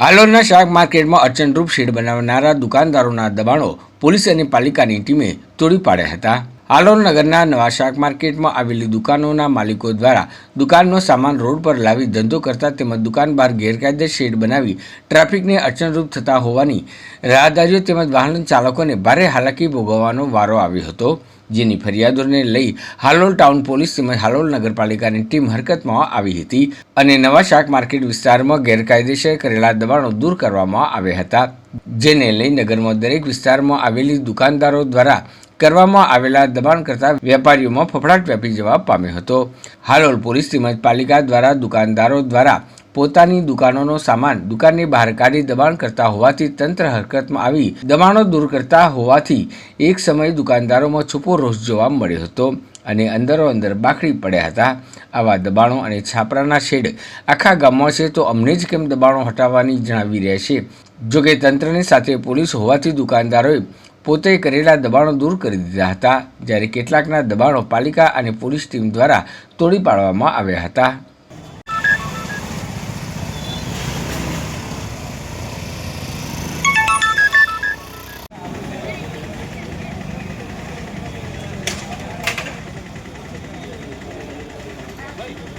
હાલોલના શાક માર્કેટમાં અડચણરૂપ શેડ બનાવનારા દુકાનદારોના દબાણો પોલીસ અને પાલિકાની ટીમે તોડી પાડ્યા હતા. હાલોલ નગરના નવા શાક માર્કેટમાં આવેલી દુકાનોના માલિકો દ્વારા દુકાનનો સામાન રોડ પર લાવી ધંધો કરતા તેમજ દુકાન બહાર ગેરકાયદે શેડ બનાવી ટ્રાફિકને અડચણરૂપ થતા હોવાની રાહદારીઓ તેમજ વાહન ચાલકોને ભારે હાલાકી ભોગવવાનો વારો આવ્યો હતો. જેની ફરિયાદોને લઈ હાલોલ ટાઉન પોલીસ તેમજ હાલોલ નગરપાલિકાની ટીમ હરકતમાં આવી હતી અને નવા શાક માર્કેટ વિસ્તારમાં ગેરકાયદેસર કરેલા દબાણો દૂર કરવામાં આવ્યા હતા. જેને લઈ નગરમાં દરેક વિસ્તારમાં આવેલી દુકાનદારો દ્વારા કરવામાં આવેલા દબાણ કરતા વેપારીઓમાં ફફડાટ વ્યાપી જવા પામ્યો હતો. હાલોલ પોલીસ તેમજ પાલિકા દ્વારા દુકાનદારો દ્વારા પોતાની દુકાનોનો સામાન દુકાનની બહાર કાઢી દબાણ કરતા હોવાથી તંત્ર હરકતમાં આવી દબાણો દૂર કરતા હોવાથી એક સમયે દુકાનદારોમાં છુપો રોષ જોવા મળ્યો હતો અને અંદરો અંદર બાખડી પડ્યા હતા. આવા દબાણો અને છાપરાના શેડ આખા ગામમાં છે તો અમને જ કેમ દબાણો હટાવવાની જણાવી રહ્યા છે? જોકે તંત્રની સાથે પોલીસ હોવાથી દુકાનદારોએ પોતે કરેલા દબાણો દૂર કરી દીધા હતા. જ્યારે કેટલાકના દબાણો પાલિકા અને પોલીસ ટીમ દ્વારા તોડી પાડવામાં આવ્યા હતા.